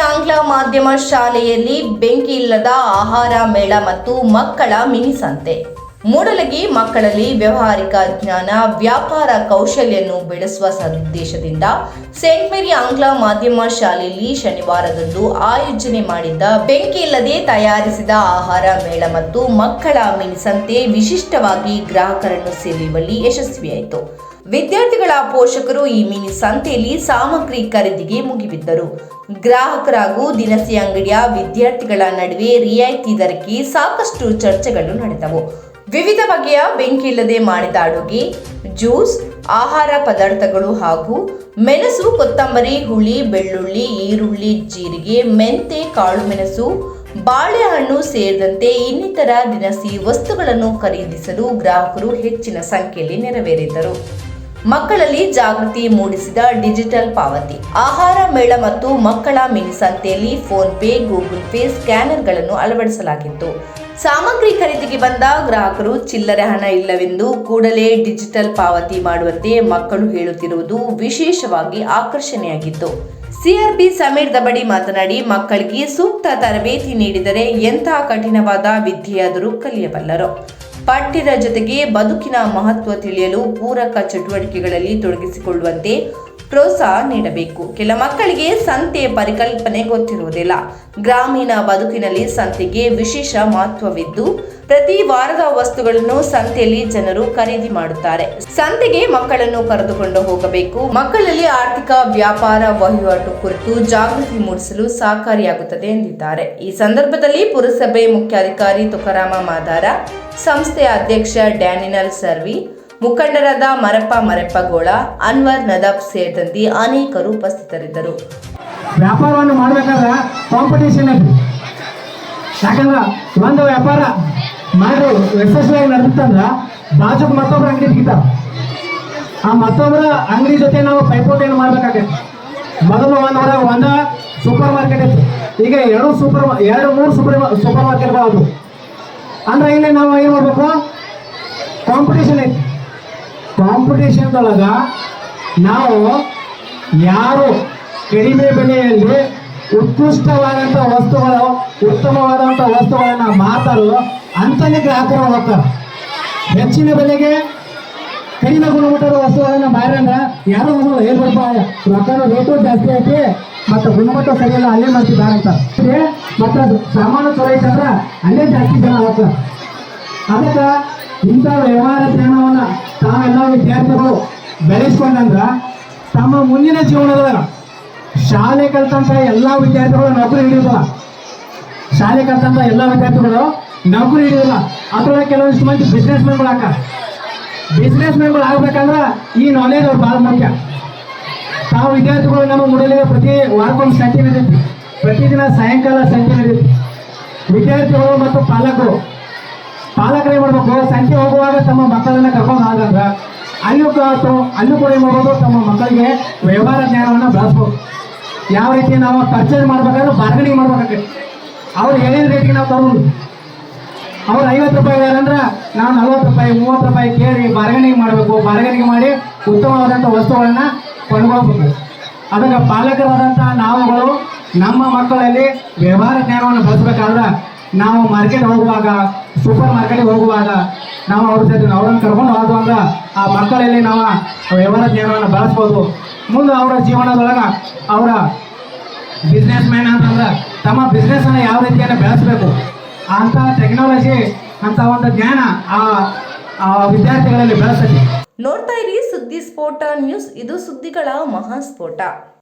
ಮಾಧ್ಯಮ ಶಾಲೆಯಲ್ಲಿ ಬೆಂಕಿ ಇಲ್ಲದ ಆಹಾರ, ಮೇಳ ಮತ್ತು ಮಕ್ಕಳ ಮಿನಿ ಸಂತೆ. ಮೂಡಲಗಿ ಮಕ್ಕಳಲ್ಲಿ ವ್ಯವಹಾರಿಕ ಜ್ಞಾನ, ವ್ಯಾಪಾರ ಕೌಶಲ್ಯವನ್ನು ಬೆಳೆಸುವ ಸದುದ್ದೇಶದಿಂದ ಸೇಂಟ್ ಮೇರಿ ಆಂಗ್ಲ ಮಾಧ್ಯಮ ಶಾಲೆಯಲ್ಲಿ ಶನಿವಾರದಂದು ಆಯೋಜನೆ ಮಾಡಿದ್ದ ಬೆಂಕಿ ಇಲ್ಲದೆ ತಯಾರಿಸಿದ ಆಹಾರ, ಮೇಳ ಮತ್ತು ಮಕ್ಕಳ ಮಿನಿಸಂತೆ ವಿಶಿಷ್ಟವಾಗಿ ಗ್ರಾಹಕರನ್ನು ಸೆಳೆಯುವಲ್ಲಿ ಯಶಸ್ವಿಯಾಯಿತು. ವಿದ್ಯಾರ್ಥಿಗಳ ಪೋಷಕರು ಈ ಮಿನಿ ಸಂತೆಯಲ್ಲಿ ಸಾಮಗ್ರಿ ಖರೀದಿಗೆ ಮುಗಿಬಿದ್ದರು. ಗ್ರಾಹಕರ ಹಾಗೂ ದಿನಸಿ ಅಂಗಡಿಯ ವಿದ್ಯಾರ್ಥಿಗಳ ನಡುವೆ ರಿಯಾಯಿತಿ ದರಕ್ಕೆ ಸಾಕಷ್ಟು ಚರ್ಚೆಗಳು ನಡೆದವು. ವಿವಿಧ ಬಗೆಯ ಬೆಂಕಿ ಇಲ್ಲದೆ ಮಾಡಿದ ಅಡುಗೆ, ಜ್ಯೂಸ್, ಆಹಾರ ಪದಾರ್ಥಗಳು ಹಾಗೂ ಮೆಣಸು, ಕೊತ್ತಂಬರಿ, ಹುಳಿ, ಬೆಳ್ಳುಳ್ಳಿ, ಈರುಳ್ಳಿ, ಜೀರಿಗೆ, ಮೆಂತೆ, ಕಾಳು ಮೆಣಸು, ಬಾಳೆಹಣ್ಣು ಸೇರಿದಂತೆ ಇನ್ನಿತರ ದಿನಸಿ ವಸ್ತುಗಳನ್ನು ಖರೀದಿಸಲು ಗ್ರಾಹಕರು ಹೆಚ್ಚಿನ ಸಂಖ್ಯೆಯಲ್ಲಿ ನೆರವೇರಿದ್ದರು. ಮಕ್ಕಳಲ್ಲಿ ಜಾಗೃತಿ ಮೂಡಿಸಿದ ಡಿಜಿಟಲ್ ಪಾವತಿ. ಆಹಾರ, ಮೇಳ ಮತ್ತು ಮಕ್ಕಳ ಮಿನಿ ಸಂತೆಯಲ್ಲಿ ಫೋನ್ ಪೇ, ಗೂಗಲ್ ಪೇ ಸ್ಕ್ಯಾನರ್ಗಳನ್ನು ಅಳವಡಿಸಲಾಗಿತ್ತು. ಸಾಮಗ್ರಿ ಖರೀದಿಗೆ ಬಂದ ಗ್ರಾಹಕರು, ಚಿಲ್ಲರೆ ಹಣ ಇಲ್ಲವೆಂದು ಕೂಡಲೇ ಡಿಜಿಟಲ್ ಪಾವತಿ ಮಾಡುವಂತೆ ಮಕ್ಕಳು ಹೇಳುತ್ತಿರುವುದು ವಿಶೇಷವಾಗಿ ಆಕರ್ಷಣೆಯಾಗಿತ್ತು. ಸಿಆರ್ಪಿ ಸಮೀರ್ ದಬಡಿ ಮಾತನಾಡಿ, ಮಕ್ಕಳಿಗೆ ಸೂಕ್ತ ತರಬೇತಿ ನೀಡಿದರೆ ಎಂತಹ ಕಠಿಣವಾದ ವಿದ್ಯೆಯಾದರೂ ಕಲಿಯಬಲ್ಲರು. ಪಠ್ಯದ ಜೊತೆಗೆ ಬದುಕಿನ ಮಹತ್ವ ತಿಳಿಯಲು ಪೂರಕ ಚಟುವಟಿಕೆಗಳಲ್ಲಿ ತೊಡಗಿಸಿಕೊಳ್ಳುವಂತೆ ಪ್ರೋತ್ಸಾಹ ನೀಡಬೇಕು. ಕೆಲ ಮಕ್ಕಳಿಗೆ ಸಂತೆ ಪರಿಕಲ್ಪನೆ ಗೊತ್ತಿರುವುದಿಲ್ಲ. ಗ್ರಾಮೀಣ ಬದುಕಿನಲ್ಲಿ ಸಂತೆಗೆ ವಿಶೇಷ ಮಹತ್ವವಿದ್ದು, ಪ್ರತಿ ವಾರದ ವಸ್ತುಗಳನ್ನು ಸಂತೆಯಲ್ಲಿ ಜನರು ಖರೀದಿ ಮಾಡುತ್ತಾರೆ. ಸಂತೆಗೆ ಮಕ್ಕಳನ್ನು ಕರೆದುಕೊಂಡು ಹೋಗಬೇಕು. ಮಕ್ಕಳಲ್ಲಿ ಆರ್ಥಿಕ ವ್ಯಾಪಾರ ವಹಿವಾಟು ಕುರಿತು ಜಾಗೃತಿ ಮೂಡಿಸಲು ಸಹಕಾರಿಯಾಗುತ್ತದೆ ಎಂದಿದ್ದಾರೆ. ಈ ಸಂದರ್ಭದಲ್ಲಿ ಪುರಸಭೆ ಮುಖ್ಯಾಧಿಕಾರಿ ತುಕಾರಾಮ ಮಾದಾರ, ಸಂಸ್ಥೆಯ ಅಧ್ಯಕ್ಷ ಡ್ಯಾನಿನಲ್ ಸರ್ವಿ ಮುಖಂಡರಾದ ಮರಪ್ಪ ಮರಪ್ಪಗೋಳ, ಅನ್ವರ್ ನದಾಬ್ ಸೇರಿದಂತೆ ಅನೇಕರು ಉಪಸ್ಥಿತರಿದ್ದರು. ವ್ಯಾಪಾರವನ್ನು ಮಾಡಬೇಕಾದ್ರೆ ಕಾಂಪಿಟೇಷನ್ ಯಾಕಂದ್ರೆ ಒಂದು ವ್ಯಾಪಾರ ಮಾಡಿ ಯಶಸ್ವಿಯಾಗಿ ನಡೆದಿತ್ತಂದ್ರ ಬಾಜುಕ್ ಮತ್ತೊಬ್ಬರ ಅಂಗಡಿ ತೆಗಿತಾರ ಆ ಮತ್ತೊಬ್ಬರ ಅಂಗಡಿ ಜೊತೆ ನಾವು ಪೈಪೋಟಿಯನ್ನು ಮಾಡ್ಬೇಕಾಗೈತಿ ಮೊದಲು ಒಂದು ಹೊರಗೆ ಒಂದು ಸೂಪರ್ ಮಾರ್ಕೆಟ್ ಇತ್ತು. ಈಗ ಎರಡು ಸೂಪರ್ ಎರಡು, ಮೂರು ಸೂಪರ್ ಸೂಪರ್ ಮಾರ್ಕೆಟ್ಗಳು ಅದು ಅಂದ್ರೆ ಇಲ್ಲಿ ನಾವು ಏನು ಮಾಡ್ಬೇಕು? ಕಾಂಪಿಟೇಷನ್ ಐತಿ. ಕಾಂಪಿಟೇಷನ್ದೊಳಗ ನಾವು ಯಾರು ಕಡಿಮೆ ಬೆಲೆಯಲ್ಲಿ ಉತ್ಕೃಷ್ಟವಾದಂಥ ವಸ್ತುಗಳು ಉತ್ತಮವಾದಂಥ ವಸ್ತುಗಳನ್ನು ಮಾತಾಡೋ ಅಂತಲೇ ಗ್ರಾಹಕರು ಹೋಗ್ತಾರೆ. ಹೆಚ್ಚಿನ ಬೆಲೆಗೆ ಕಡಿಮೆ ಗುಣಮಟ್ಟದ ವಸ್ತುಗಳನ್ನು ಮಾರಣ ಯಾರು ಅನ್ನೋದು ಏನ್ ಸ್ವಲ್ಪ ರೇಟು ಜಾಸ್ತಿ ಐತಿ, ಮತ್ತು ಗುಣಮಟ್ಟ ಸರಿಯಲ್ಲ, ಅಲ್ಲೇ ಮಾಡ್ತಿದ್ದಾರೆ ಅಂತ. ಮತ್ತು ಅದು ಸಾಮಾನು ಚಲೋ ಐತಂದ್ರೆ ಅಲ್ಲೇ ಜಾಸ್ತಿ ಜನ ಹೋಗ್ತಾರೆ. ಅದಕ್ಕೆ ಇಂಥ ವ್ಯವಹಾರ ಜ್ಞಾನವನ್ನ ತಾವೆಲ್ಲ ವಿದ್ಯಾರ್ಥಿಗಳು ಬೆಳೆಸ್ಕೊಂಡಂದ್ರ ತಮ್ಮ ಮುಂದಿನ ಜೀವನದೊಳಗ ಶಾಲೆ ಕಲ್ತಂತ ಎಲ್ಲ ವಿದ್ಯಾರ್ಥಿಗಳು ನೌಕರಿ ಹಿಡಿಯೋದಿಲ್ಲ. ಶಾಲೆ ಕಲ್ತಂತ ಎಲ್ಲ ವಿದ್ಯಾರ್ಥಿಗಳು ನೌಕರಿ ಹಿಡಿಯೋದಿಲ್ಲ. ಅದ್ರೊಳಗೆ ಕೆಲವೊಂದಿಷ್ಟು ಮಂದಿ ಬಿಸ್ನೆಸ್ ಮ್ಯಾನ್ಗಳು ಹಾಕ ಬಿಸ್ನೆಸ್ ಮ್ಯಾನ್ಗಳು ಆಗ್ಬೇಕಂದ್ರ ಈ ನಾಲೆಜ್ ಅವ್ರು ಭಾಳ ಮುಖ್ಯ. ತಾವು ವಿದ್ಯಾರ್ಥಿಗಳು ನಮ್ಮ ಮೂಡಲಿಗೆ ಪ್ರತಿ ವಾರಕ್ಕೊಂದು ಸಂತೆ ನಡೆಯುತ್ತೆ. ಪ್ರತಿದಿನ ಸಾಯಂಕಾಲ ಸಂಖ್ಯೆ ನಡೆಯುತ್ತೆ. ವಿದ್ಯಾರ್ಥಿಗಳು ಮತ್ತು ಪಾಲಕರು ಪಾಲಕರು ಮಾಡಬೇಕು. ಸಂತೆ ಹೋಗುವಾಗ ತಮ್ಮ ಮಕ್ಕಳನ್ನ ಕರ್ಕೊಂಡು ಹೋಗಂದ್ರ ಅಲ್ಲೂ ಅಲ್ಲೂ ಕೂಡ ಏನ್ ಮಾಡ್ಬೋದು? ತಮ್ಮ ಮಕ್ಕಳಿಗೆ ವ್ಯವಹಾರ ಜ್ಞಾನವನ್ನ ಬಳಸ್ಬೋದು. ಯಾವ ರೀತಿ ನಾವು ಪರ್ಚೇಸ್ ಮಾಡ್ಬೇಕಾದ್ರೆ ಬಾರ್ಗನಿಂಗ್ ಮಾಡ್ಬೇಕಾಗತ್ತೆ. ಅವ್ರು ಹೇಳಿದ ರೇಟಿಗೆ ನಾವು ತಗೊಂಡು. ಅವ್ರು ಐವತ್ತು ರೂಪಾಯಿ ಅಂದ್ರೆ ನಾವು ನಲ್ವತ್ತು ರೂಪಾಯಿ, ಮೂವತ್ತು ರೂಪಾಯಿ ಕೇಳಿ ಬಾರ್ಗನಿಂಗ್ ಮಾಡಬೇಕು. ಬಾರ್ಗನಿಂಗ್ ಮಾಡಿ ಉತ್ತಮವಾದಂಥ ವಸ್ತುಗಳನ್ನ ಕೊಂಡ್ಕೊಳ್ಬೇಕು. ಅದಕ್ಕೆ ಪಾಲಕರಾದಂಥ ನಾವುಗಳು ನಮ್ಮ ಮಕ್ಕಳಲ್ಲಿ ವ್ಯವಹಾರ ಜ್ಞಾನವನ್ನು ಬಳಸಬೇಕಾದ್ರೆ ನಾವು ಮಾರ್ಕೆಟ್ ಹೋಗುವಾಗ ಸೂಪರ್ ಮಾರ್ಕೆಟಿಗೆ ಹೋಗುವಾಗ, ನಾವು ಅವ್ರ ಜೊತೆ ಅವ್ರನ್ನ ಕರ್ಕೊಂಡು ಹೋಗುವಾಗ ಆ ಮಕ್ಕಳಲ್ಲಿ ನಾವು ವ್ಯವಹಾರ ಜ್ಞಾನವನ್ನು ಬಳಸ್ಬೋದು. ಮುಂದೆ ಅವರ ಜೀವನದೊಳಗೆ ಅವರ ಬಿಸ್ನೆಸ್ ಮ್ಯಾನ್ ಅಂತಂದ್ರೆ ತಮ್ಮ ಬಿಸ್ನೆಸ್ ಅನ್ನ ಯಾವ ರೀತಿಯನ್ನು ಬೆಳೆಸಬೇಕು. ಅಂತ ಟೆಕ್ನಾಲಜಿ ಅಂತ ಒಂದು ಜ್ಞಾನ ಆ ವಿದ್ಯಾರ್ಥಿಗಳಲ್ಲಿ ಬೆಳೆಸಲಿ ನೋಡ್ತಾ ಇರಿ ಸುದ್ದಿ ಸ್ಫೋಟ ನ್ಯೂಸ್. ಇದು ಸುದ್ದಿಗಳ ಮಹಾಸ್ಫೋಟ.